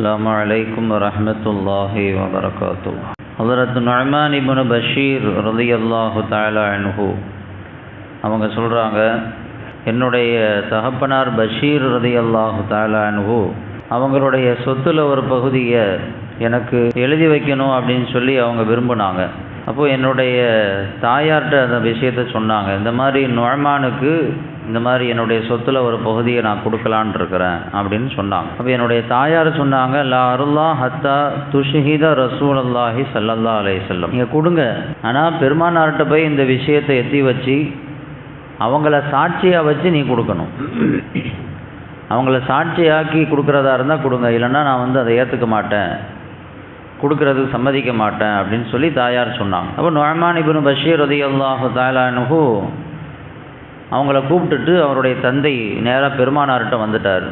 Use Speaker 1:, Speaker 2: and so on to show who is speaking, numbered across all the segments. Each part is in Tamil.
Speaker 1: السلام عليكم ورحمة الله وبركاته ஹதரத் நுஅமான் இப்னு பஷீர் ரலியல்லாஹு தஆலா அன்ஹு அவங்க சொல்கிறாங்க என்னுடைய தகப்பனார் பஷீர் ரலியல்லாஹு தஆலா அன்ஹு அவங்களுடைய சொத்துல ஒரு பகுதியை எனக்கு எழுதி வைக்கணும் அப்படின்னு சொல்லி அவங்க விரும்பினாங்க அப்போ என்னுடைய தாயார்கிட்ட அந்த விஷயத்த சொன்னாங்க இந்த மாதிரி நுழமானுக்கு இந்த மாதிரி என்னுடைய சொத்துல ஒரு பகுதியை நான் கொடுக்கலான் இருக்கிறேன் அப்படின்னு சொன்னாங்க. அப்போ என்னுடைய தாயார் சொன்னாங்க லா அருல்லா ஹத்தா துஷஹித ரசூல் அல்லாஹி சல்லல்லா அலே செல்லம் நீங்கள் கொடுங்க. ஆனால் பெருமானார்கிட்ட போய் இந்த விஷயத்தை எத்தி வச்சு அவங்கள சாட்சியாக வச்சு நீ கொடுக்கணும். அவங்கள சாட்சியாக்கி கொடுக்குறதா இருந்தால் கொடுங்க. இல்லைன்னா நான் வந்து அதை ஏற்றுக்க மாட்டேன். கொடுக்கறதுக்கு சம்மதிக்க மாட்டேன் அப்படின்னு சொல்லி தாயார் சொன்னாங்க. அப்போ நொழமான் இபின் பஷீர் உதயல்லாஹு அல்லாஹு அவங்கள கூப்பிட்டுட்டு அவருடைய தந்தை நேராக பெருமானார்கிட்ட வந்துட்டார்.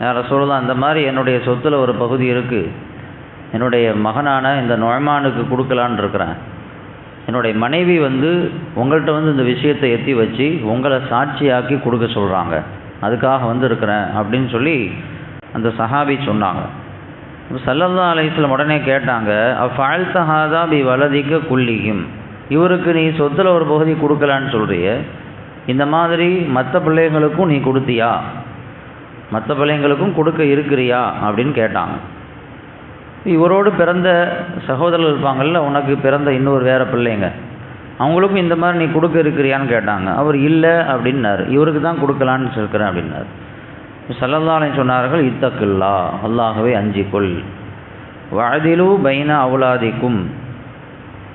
Speaker 1: நேராக சொல்லலாம் அந்த மாதிரி என்னுடைய சொத்தில் ஒரு பகுதி இருக்குது என்னுடைய மகனான இந்த நொழமானுக்கு கொடுக்கலான்னு இருக்கிறேன். என்னுடைய மனைவி வந்து உங்கள்கிட்ட வந்து இந்த விஷயத்தை எத்தி வச்சு உங்களை சாட்சியாக்கி கொடுக்க சொல்கிறாங்க அதுக்காக வந்திருக்கிறேன் அப்படின்னு சொல்லி அந்த சஹாபி சொன்னாங்க. சல்லல்லா அலைஸ்லம் உடனே கேட்டாங்க அஃபால் பி வலதிக்க குல்லியும் இவருக்கு நீ சொத்தில் ஒரு பகுதி கொடுக்கலான்னு சொல்கிறிய இந்த மாதிரி மற்ற பிள்ளைங்களுக்கும் நீ கொடுத்தியா? மற்ற பிள்ளைங்களுக்கும் கொடுக்க இருக்கிறியா? அப்படின்னு கேட்டாங்க. இவரோடு பிறந்த சகோதரர்கள் இருப்பாங்கள்ல உனக்கு பிறந்த இன்னொரு வேறு பிள்ளைங்க. அவங்களுக்கும் இந்த மாதிரி நீ கொடுக்க இருக்கிறியான்னு கேட்டாங்க. அவர் இல்லை அப்படின்னாரு. இவருக்கு தான் கொடுக்கலான்னு இருக்கிறேன் அப்படின்னாரு. சல்லதாலை சொன்னார்கள் இத்தக்குல்லா அல்லாகவே அஞ்சிக்குள் வயதிலு பைன அவுலாதிக்கும்.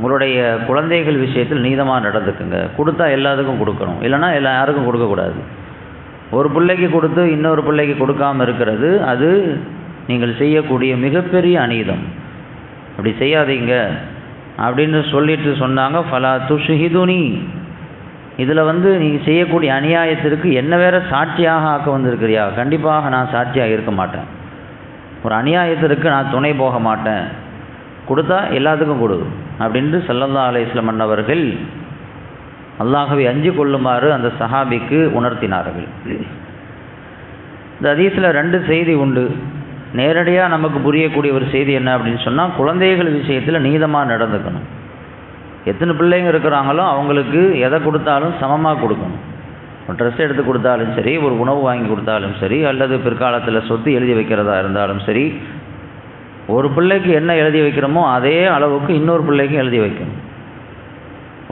Speaker 1: உங்களுடைய குழந்தைகள் விஷயத்தில் நீதமாக நடந்துக்குங்க. கொடுத்தா எல்லாத்துக்கும் கொடுக்கணும். இல்லைனா எல்லா யாருக்கும் கொடுக்கக்கூடாது ஒரு பிள்ளைக்கு கொடுத்து இன்னொரு பிள்ளைக்கு கொடுக்காமல் இருக்கிறது அது நீங்கள் செய்யக்கூடிய மிகப்பெரிய அநீதம். அப்படி செய்யாதீங்க. அப்படின்னு சொல்லிட்டு சொன்னாங்க ஃபலா துஷுஹிதுனி. இதில் வந்து நீங்கள் செய்யக்கூடிய அநியாயத்திற்கு என்ன வேற சாட்சியாக ஆக்க வந்திருக்கிறியா? கண்டிப்பாக நான் சாட்சியாக இருக்க மாட்டேன். ஒரு அநியாயத்திற்கு நான் துணை போக மாட்டேன். கொடுத்தா எல்லாத்துக்கும் கொடு. அப்படின்ட்டு சல்லல்லா அலைஸ்லம் மன்னவர்கள் அல்லாகவே அஞ்சு கொள்ளுமாறு அந்த சஹாபிக்கு உணர்த்தினார்கள். இந்த அதீஸில் ரெண்டு செய்தி உண்டு. நேரடியாக நமக்கு புரியக்கூடிய ஒரு செய்தி என்ன அப்படின்னு சொன்னால் குழந்தைகள் விஷயத்தில் நீதமாக நடந்துக்கணும். எத்தனை பிள்ளைங்க இருக்கிறாங்களோ அவங்களுக்கு எதை கொடுத்தாலும் சமமாக கொடுக்கணும். ஒரு ட்ரெஸ் எடுத்து கொடுத்தாலும் சரி ஒரு உணவு வாங்கி கொடுத்தாலும் சரி அல்லது பிற்காலத்தில் சொத்து எழுதி வைக்கிறதா இருந்தாலும் சரி ஒரு பிள்ளைக்கு என்ன எழுதி வைக்கிறோமோ அதே அளவுக்கு இன்னொரு பிள்ளைக்கும் எழுதி வைக்கணும்.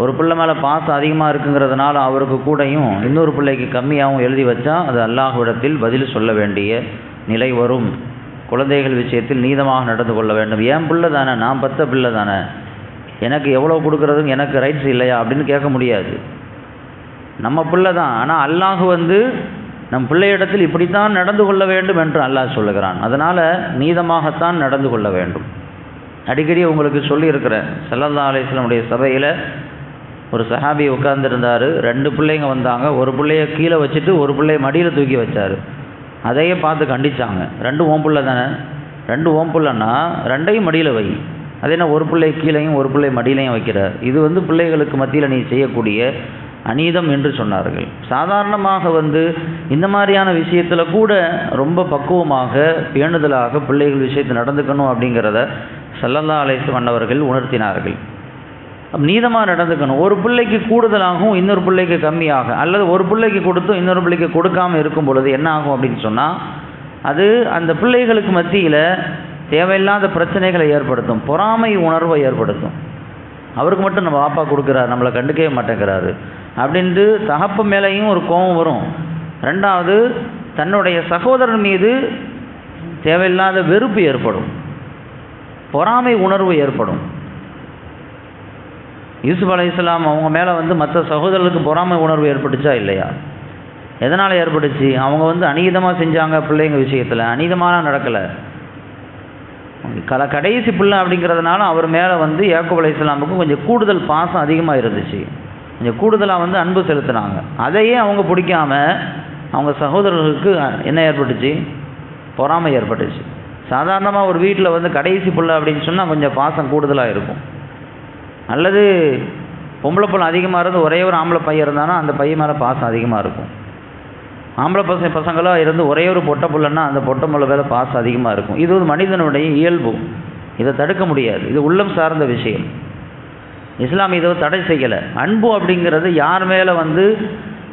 Speaker 1: ஒரு பிள்ளை மேலே பாசம் அதிகமாக இருக்குங்கிறதுனால அவருக்கு கூடயும் இன்னொரு பிள்ளைக்கு கம்மியாகவும் எழுதி வச்சா அது அல்லாஹ்விடத்தில் பதில் சொல்ல வேண்டிய நிலை வரும். குழந்தைகள் விஷயத்தில் நீதமாக நடந்து கொள்ள வேண்டும். என் பிள்ளை தானே நான் பத்த பிள்ளை தானே. எனக்கு எவ்வளோ கொடுக்குறதும் எனக்கு ரைட்ஸ் இல்லையா அப்படின்னு கேட்க முடியாது. நம்ம பிள்ளை தான். ஆனால் அல்லாஹ் வந்து நம் பிள்ளையிடத்தில் இப்படித்தான் நடந்து கொள்ள வேண்டும் என்று அல்லாஹ் சொல்லுகிறான். அதனால் நீதமாகத்தான் நடந்து கொள்ள வேண்டும். அடிக்கடி உங்களுக்கு சொல்லியிருக்கிறேன் சல்லல்லா அலிஸ்லமுடைய சபையில் ஒரு சஹாபி உட்கார்ந்துருந்தார். ரெண்டு பிள்ளைங்க வந்தாங்க. ஒரு பிள்ளைய கீழே வச்சுட்டு ஒரு பிள்ளைய மடியில் தூக்கி வச்சார். அதையே பார்த்து கண்டிச்சாங்க. ரெண்டு ஓம்புள்ள தானே? ரெண்டு ஓம்புள்ளன்னா ரெண்டையும் மடியில் வை. அது என்ன ஒரு பிள்ளை கீழையும் ஒரு பிள்ளை மடியிலையும் வைக்கிற இது வந்து பிள்ளைகளுக்கு மத்தியில் நீ செய்யக்கூடிய அநீதம் என்று சொன்னார்கள். சாதாரணமாக வந்து இந்த மாதிரியான விஷயத்தில் கூட ரொம்ப பக்குவமாக பேணுதலாக பிள்ளைகள் விஷயத்தில் நடந்துக்கணும் அப்படிங்கிறத சல்லல்லா அலைசு மன்னவர்கள் உணர்த்தினார்கள். நீதமாக நடந்துக்கணும். ஒரு பிள்ளைக்கு கூடுதலாகவும் இன்னொரு பிள்ளைக்கு கம்மியாக அல்லது ஒரு பிள்ளைக்கு கொடுத்தும் இன்னொரு பிள்ளைக்கு கொடுக்காமல் இருக்கும் பொழுது என்ன ஆகும் அப்படின்னு சொன்னால் அது அந்த பிள்ளைகளுக்கு மத்தியில் தேவையில்லாத பிரச்சனைகளை ஏற்படுத்தும் பொறாமை உணர்வை ஏற்படுத்தும். அவருக்கு மட்டும் நம்ம பாப்பா கொடுக்குறாரு நம்மளை கண்டுக்கவே மாட்டேங்கிறாரு. அப்படின்ட்டு தகப்பு மேலேயும் ஒரு கோபம் வரும். ரெண்டாவது தன்னுடைய சகோதரன் மீது தேவையில்லாத வெறுப்பு ஏற்படும். பொறாமை உணர்வு ஏற்படும். யூசுப் அலி இஸ்லாம் அவங்க மேலே வந்து மற்ற சகோதரர்களுக்கு பொறாமை உணர்வு ஏற்பட்டுச்சா இல்லையா? எதனால் ஏற்பட்டுச்சு? அவங்க வந்து அநீதமாக செஞ்சாங்க பிள்ளைங்க விஷயத்தில். அநீதமான நடக்கலை. கல கடைசி பிள்ளை அப்படிங்கிறதுனால அவர் மேலே வந்து யாக்கூப் அலி இஸ்லாமுக்கு கொஞ்சம் கூடுதல் பாசம் அதிகமாக இருந்துச்சு. கொஞ்சம் கூடுதலாக வந்து அன்பு செலுத்தினாங்க. அதையே அவங்க பிடிக்காம அவங்க சகோதரர்களுக்கு என்ன ஏற்பட்டுச்சு? பொறாமை ஏற்பட்டுச்சு. சாதாரணமாக ஒரு வீட்டில் வந்து கடைசி பிள்ளை அப்படின்னு சொன்னால் கொஞ்சம் பாசம் கூடுதலாக இருக்கும். அல்லது பொம்பளை பிள்ளை அதிகமாக இருந்து ஒரே ஒரு ஆம்பளை பையன் இருந்தானா அந்த பையன் மேலே பாசம் அதிகமாக இருக்கும். ஆம்பளை பசங்க பசங்களாக இருந்து ஒரே ஒரு பொட்டை பிள்ளைன்னா அந்த பொட்டை புள்ள மேலே பாசம் அதிகமாக இருக்கும். இது ஒரு மனிதனுடைய இயல்பு. இதை தடுக்க முடியாது. இது உள்ளம் சார்ந்த விஷயம். இஸ்லாம் இதை தடை செய்யலை. அன்பு அப்படிங்கிறது யார் மேலே வந்து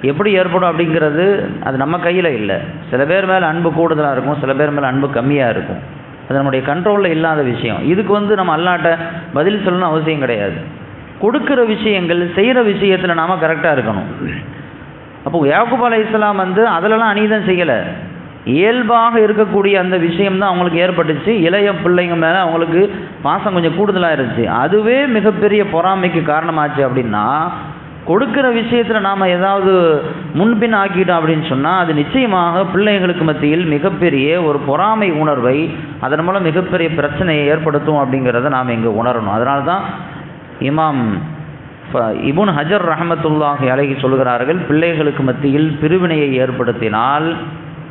Speaker 1: எப்படி ஏற்படும் அப்படிங்கிறது அது நம்ம கையில் இல்லை. சில பேர் மேலே அன்பு கூடுதலாக இருக்கும் சில பேர் மேலே அன்பு கம்மியாக இருக்கும். அது நம்முடைய கண்ட்ரோலில் இல்லாத விஷயம். இதுக்கு வந்து நம்ம அல்லாட்ட பதில் சொல்லணும் அவசியம் கிடையாது. கொடுக்குற விஷயங்கள் செய்கிற விஷயத்தில் நாம் கரெக்டாக இருக்கணும். அப்போ யாக்குப் அலை இஸ்லாம் வந்து அதிலலாம் அநீதம் செய்யலை. இயல்பாக இருக்கக்கூடிய அந்த விஷயம் தான் அவங்களுக்கு ஏற்பட்டுச்சு. இளைய பிள்ளைங்க மேலே அவங்களுக்கு பாசம் கொஞ்சம் கூடுதலாக இருந்துச்சு அதுவே மிகப்பெரிய பொறாமைக்கு காரணமாச்சு அப்படின்னா கொடுக்குற விஷயத்தில் நாம் ஏதாவது முன்பின் ஆக்கிட்டோம் அப்படின்னு சொன்னால் அது நிச்சயமாக பிள்ளைகளுக்கு மத்தியில் மிகப்பெரிய ஒரு பொறாமை உணர்வை அதன் மூலம் மிகப்பெரிய பிரச்சனையை ஏற்படுத்தும் அப்படிங்கிறத நாம் இங்கே உணரணும். அதனால தான் இமாம் இபுன் ஹஜர் ரஹமத்துல்லாஹி அழகி சொல்கிறார்கள் பிள்ளைகளுக்கு மத்தியில் பிரிவினையை ஏற்படுத்தினால்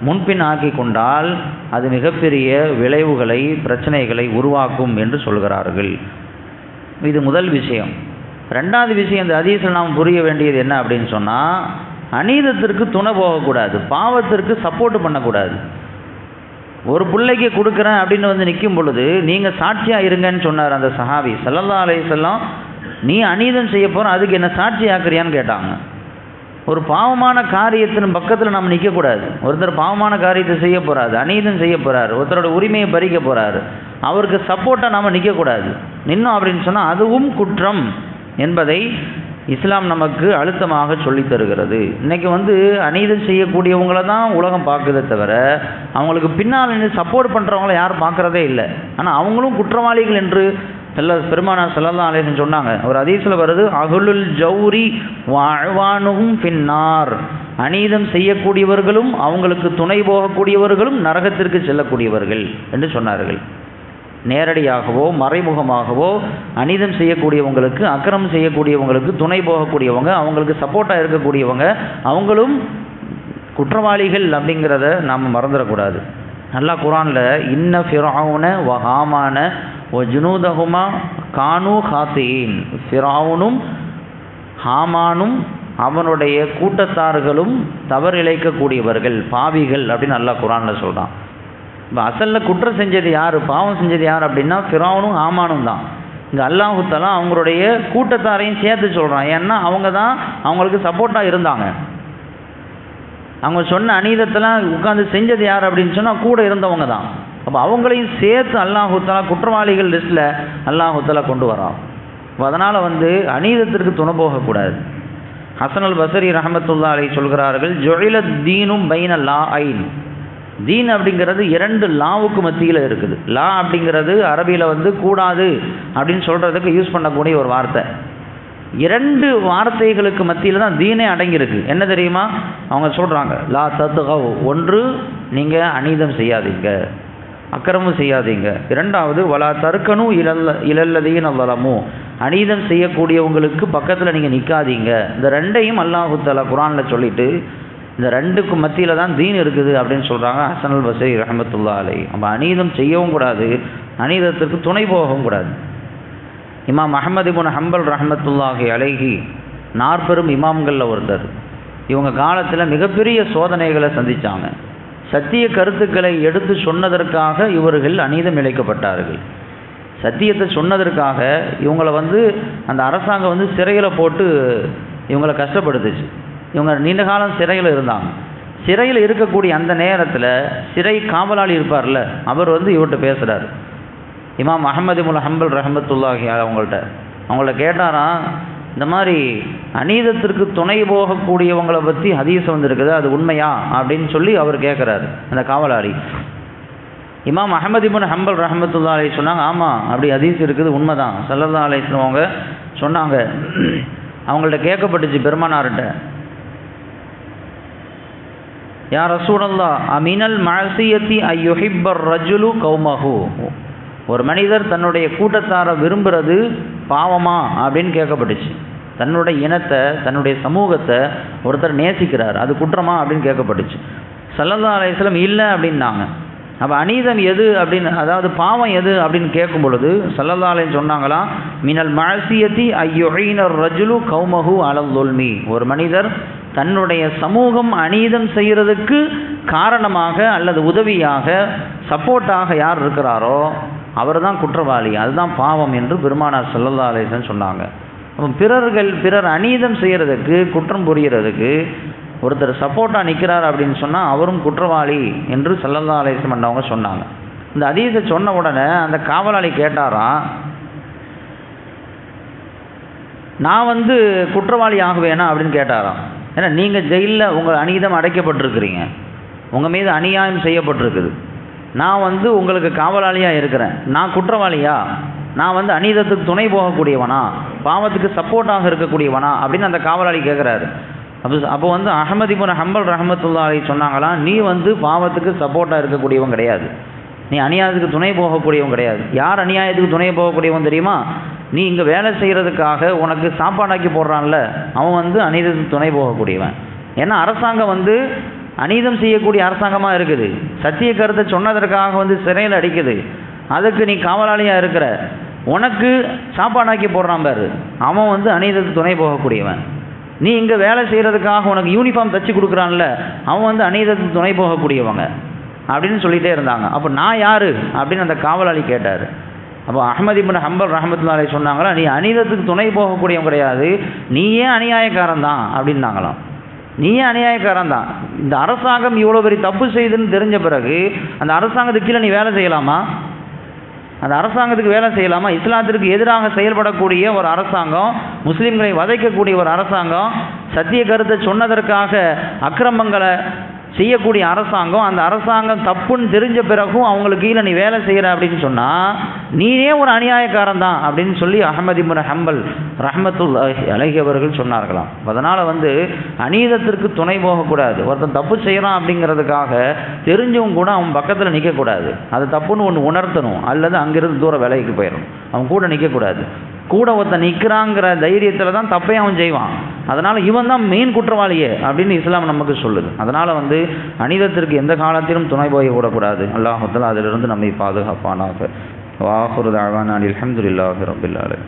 Speaker 1: முன்பின் ஆக்கி கொண்டால் அது மிகப்பெரிய விளைவுகளை பிரச்சனைகளை உருவாக்கும் என்று சொல்கிறார்கள். இது முதல் விஷயம். ரெண்டாவது விஷயம் இந்த அதீசில் நாம் புரிய வேண்டியது என்ன அப்படின்னு சொன்னால் அநீதத்திற்கு துணை போகக்கூடாது பாவத்திற்கு சப்போர்ட் பண்ணக்கூடாது. ஒரு பிள்ளைக்கு கொடுக்குறேன் அப்படின்னு வந்து நிற்கும் பொழுது நீங்கள் சாட்சியாக இருங்கன்னு சொன்னார் அந்த சஹாபி சல்லல்லா அலையம் நீ அநீதம் செய்ய போகிற அதுக்கு என்ன சாட்சி ஆக்குறியான்னு கேட்டாங்க. ஒரு பாவமான காரியத்தின் பக்கத்தில் நம்ம நிற்கக்கூடாது ஒருத்தர் பாவமான காரியத்தை செய்ய போகிறாரு அநீதம் செய்ய போகிறார் ஒருத்தரோட உரிமையை பறிக்க போகிறாரு அவருக்கு சப்போர்ட்டாக நாம் நிற்கக்கூடாது நின்னோம் அப்படின்னு சொன்னால் அதுவும் குற்றம் என்பதை இஸ்லாம் நமக்கு அழுத்தமாக சொல்லித் தருகிறது. இன்றைக்கி வந்து அநீதம் செய்யக்கூடியவங்கள தான் உலகம் பார்க்குதே தவிர அவங்களுக்கு பின்னால் நின்று சப்போர்ட் பண்ணுறவங்கள யாரும் பார்க்குறதே இல்லை. ஆனால் அவங்களும் குற்றவாளிகள் என்று செல்ல பெருமானா செல்லல்லா அலேசன் சொன்னாங்க. ஒரு அதீசில் வருது அகுலுல் ஜௌரி வாழ்வானும் பின்னார் அநீதம் செய்யக்கூடியவர்களும் அவங்களுக்கு துணை போகக்கூடியவர்களும் நரகத்திற்கு செல்லக்கூடியவர்கள் என்று சொன்னார்கள். நேரடியாகவோ மறைமுகமாகவோ அநீதம் செய்யக்கூடியவங்களுக்கு அக்கிரமம் செய்யக்கூடியவங்களுக்கு துணை போகக்கூடியவங்க அவங்களுக்கு சப்போர்ட்டாக இருக்கக்கூடியவங்க அவங்களும் குற்றவாளிகள் அப்படிங்கிறத நாம் மறந்துடக்கூடாது. நல்லா குரானில் இன்ன ஃபிராவுன வஹாமான ஜுனூதகுமா கானு ஹாத்தீன் ஃபிராவுனும் ஹாமானும் அவனுடைய கூட்டத்தார்களும் தவறிழைக்கக்கூடியவர்கள் பாவிகள் அப்படின்னு நல்லா குரானில் சொல்கிறான் இப்போ அசலில் குற்றம் செஞ்சது யார்? பாவம் செஞ்சது யார் அப்படின்னா ஃபிராவனும் ஆமானும் தான். இங்கே அல்லாஹுத்தலா அவங்களுடைய கூட்டத்தாரையும் சேர்த்து சொல்கிறான் ஏன்னா அவங்க தான் அவங்களுக்கு சப்போர்ட்டாக இருந்தாங்க. அவங்க சொன்ன அநீதத்தெல்லாம் உட்காந்து செஞ்சது யார் அப்படின்னு சொன்னால் கூட இருந்தவங்க தான். அப்போ அவங்களையும் சேர்த்து அல்லாஹுத்தலா குற்றவாளிகள் லிஸ்ட்டில் அல்லாஹுத்தலா கொண்டு வரான். அப்போ அதனால் வந்து அநீதத்திற்கு துணை போகக்கூடாது. ஹசன் அல் பசரி ரஹமத்துல்லா அலை சொல்கிறார்கள் ஜொழில தீனும் பைன லா ஐன். தீன் அப்படிங்கிறது இரண்டு லாவுக்கு மத்தியில் இருக்குது. லா அப்படிங்கிறது அரபியில் வந்து கூடாது அப்படின்னு சொல்கிறதுக்கு யூஸ் பண்ணக்கூடிய ஒரு வார்த்தை. இரண்டு வார்த்தைகளுக்கு மத்தியில் தான் தீனே அடங்கியிருக்கு. என்ன தெரியுமா? அவங்க சொல்கிறாங்க லா தத்துகவ் ஒன்று நீங்கள் அநீதம் செய்யாதீங்க. அக்கிரமம் செய்யாதீங்க. இரண்டாவது வலா தற்கனும் இழல்ல இழல்லதையும் நல்லலமும் அநீதம் செய்யக்கூடியவங்களுக்கு பக்கத்தில் நீங்கள் நிற்காதீங்க இந்த ரெண்டையும் அல்லாஹு தலா குரானில் சொல்லிட்டு இந்த ரெண்டுக்கும் மத்தியில் தான் தீன் இருக்குது அப்படின்னு சொல்கிறாங்க ஹசனல் பசரி ரஹமத்துல்லா அலை நம்ம அநீதம் செய்யவும் கூடாது அநீதத்திற்கு துணை போகவும் கூடாது. இமாம் அஹமது இபுன் ஹம்பல் ரஹமத்துல்லாஹி அலைகி நாற்பெரும் இமாம்களில் ஒருத்தர். இவங்க காலத்தில் மிகப்பெரிய சோதனைகளை சந்தித்தாங்க சத்திய கருத்துக்களை எடுத்து சொன்னதற்காக இவர்கள் அநீதம் இழைக்கப்பட்டார்கள். சத்தியத்தை சொன்னதற்காக இவங்களை வந்து அந்த அரசாங்கம் வந்து சிறையில் போட்டு இவங்களை கஷ்டப்படுத்துச்சு. இவங்க நீண்ட காலம் சிறையில் இருந்தாங்க. சிறையில் இருக்கக்கூடிய அந்த நேரத்தில் சிறை காவலாளி இருப்பார்ல அவர் வந்து இவர்கிட்ட பேசுகிறார் இமாம் அஹமது முல் ஹம்பல் ரஹமத்துல்லாஹி அவங்கள்ட்ட. அவங்கள்ட்ட கேட்டாராம் இந்த மாதிரி அநீதத்திற்கு துணை போகக்கூடியவங்களை பற்றி ஹதீஸ் வந்திருக்குது. அது உண்மையா? அப்படின்னு சொல்லி அவர் கேட்குறாரு அந்த காவலாளி. இமாம் அஹமது இபுன் ஹம்பல் ரஹமத்துல்லா அலி சொன்னாங்க ஆமாம் அப்படி ஹதீஸ் இருக்குது உண்மைதான். சல்லல்லா அவங்க சொன்னாங்க. அவங்கள்ட்ட கேட்கப்பட்டுச்சு பெருமானார்கிட்ட யா ரசூடல்லா அமினல் மழசியத்தி ஐயுஹிப்பர் ரஜுலு கௌமஹு. ஒரு மனிதர் தன்னுடைய கூட்டத்தாரை விரும்புறது பாவமா? அப்படின்னு கேட்கப்பட்டுச்சு. தன்னுடைய இனத்தை தன்னுடைய சமூகத்தை ஒருத்தர் நேசிக்கிறார். அது குற்றமா அப்படின்னு கேட்கப்பட்டுச்சு. சல்லல்லா அலையம் இல்லை அப்படின்னாங்க. அப்போ அநீதம் எது அப்படின்னு அதாவது பாவம் எது அப்படின்னு கேட்கும் பொழுது சல்லல்லா சொன்னாங்களாம் மினல் மழசியத்தி ஐயொழினர் ரஜுலு கௌமகு அலந்தொல்மி ஒரு மனிதர் தன்னுடைய சமூகம் அநீதம் செய்கிறதுக்கு காரணமாக அல்லது உதவியாக சப்போர்ட்டாக யார் இருக்கிறாரோ அவர் தான் குற்றவாளி. அதுதான் பாவம் என்று பெருமானார் ஸல்லல்லாஹு சொன்னாங்க. பிறர்கள் பிறர் அநீதம் செய்கிறதுக்கு குற்றம் புரிகிறதுக்கு ஒருத்தர் சப்போர்ட்டாக நிற்கிறார் அப்படின்னு சொன்னால் அவரும் குற்றவாளி என்று ஸல்லல்லாஹு அலேசம் பண்ணவங்க சொன்னாங்க. இந்த அதீதை சொன்ன உடனே அந்த காவலாளி கேட்டாராம் நான் வந்து குற்றவாளி ஆகுவேனா? அப்படின்னு கேட்டாராம். ஏன்னா நீங்கள் ஜெயிலில் உங்கள் அநீதம் அடைக்கப்பட்டிருக்கிறீங்க. உங்கள் மீது அநியாயம் செய்யப்பட்டிருக்குது. நான் வந்து உங்களுக்கு காவலாளியாக இருக்கிறேன். நான் குற்றவாளியா? நான் வந்து அநீதத்துக்கு துணை போகக்கூடியவனா? பாவத்துக்கு சப்போர்ட்டாக இருக்கக்கூடியவனா அப்படின்னு அந்த காவலாளி கேட்குறாரு அப்போ அப்போ வந்து அகமதிபுன் ஹம்பல் ரஹமத்துல்லா அலி சொன்னாங்களாம் நீ வந்து பாவத்துக்கு சப்போர்ட்டாக இருக்கக்கூடியவன் கிடையாது. நீ அநியாயத்துக்கு துணை போகக்கூடியவன் கிடையாது. யார் அநியாயத்துக்கு துணை போகக்கூடியவன் தெரியுமா? நீ இங்கே வேலை செய்கிறதுக்காக உனக்கு சாப்பாடாக்கி போடுறான்ல அவன் வந்து அநீதத்துக்கு துணை போகக்கூடியவன். ஏன்னா அரசாங்கம் வந்து அநீதம் செய்யக்கூடிய அரசாங்கமாக இருக்குது. சத்திய கருத்தை சொன்னதற்காக வந்து சிறையில் அடிக்குது. அதுக்கு நீ காவலாளியாக இருக்கிற. உனக்கு சாப்பாடாக்கி போடுறான் பாரு. அவன் வந்து அநீதத்துக்கு துணை போகக்கூடியவன். நீ இங்கே வேலை செய்கிறதுக்காக உனக்கு யூனிஃபார்ம் தச்சு கொடுக்குறான்ல அவன் வந்து அநீதத்துக்கு துணை போகக்கூடியவங்க. அப்படின்னு சொல்லிகிட்டே இருந்தாங்க. அப்போ நான் யார்? அப்படின்னு அந்த காவலாளி கேட்டார். அப்போ அஹமதி பின் ஹம்பர் ரஹமத்துல்லாலே சொன்னாங்களா நீ அநீதத்துக்கு துணை போகக்கூடியவன் கிடையாது. நீயே அநியாயக்காரன் தான்? அப்படின்னாங்களாம். நீயே அநியாயக்காரன் தான்? இந்த அரசாங்கம் இவ்வளோ பெரிய தப்பு செய்யுதுன்னு தெரிஞ்ச பிறகு அந்த அரசாங்கத்துக்கு கீழே நீ வேலை செய்யலாமா? அந்த அரசாங்கத்துக்கு வேலை செய்யலாமா? இஸ்லாத்திற்கு எதிராக செயல்படக்கூடிய ஒரு அரசாங்கம் முஸ்லீம்களை வதைக்கக்கூடிய ஒரு அரசாங்கம் சத்திய கருத்தை சொன்னதற்காக அக்கிரமங்களை செய்யக்கூடிய அரசாங்கம் அந்த அரசாங்கம் தப்புன்னு தெரிஞ்ச பிறகும் அவங்களுக்கு கீழே நீ வேலை செய்கிற அப்படின்னு சொன்னால் நீனே ஒரு அநியாயக்காரன் தான் அப்படின்னு சொல்லி அகமது முன் ஹம்பல் ரஹமத்துல் அலஹி அவர்கள் சொன்னார்களாம். அதனால் வந்து அநீதத்திற்கு துணை போகக்கூடாது. ஒருத்தன் தப்பு செய்கிறான் அப்படிங்கிறதுக்காக தெரிஞ்சவங்க கூட அவன் பக்கத்தில் நிற்கக்கூடாது அது தப்புன்னு ஒன்று உணர்த்தணும். அல்லது அங்கிருந்து தூர விலைக்கு போயிடணும். அவன் கூட நிற்கக்கூடாது கூட ஒருத்தன் நிற்கிறாங்கிற தைரியத்தில் தான் தப்பே அவன் செய்வான். அதனால் இவன் தான் மெயின் குற்றவாளியே அப்படின்னு இஸ்லாம் நமக்கு சொல்லுது. அதனால் வந்து அனிதத்திற்கு எந்த காலத்திலும் துணை போய் விடக்கூடாது. அல்லாஹத்தில் அதிலிருந்து நம்மை பாதுகாப்பானாக. வாஹுரு அலி ரபில் ரபில்லாலே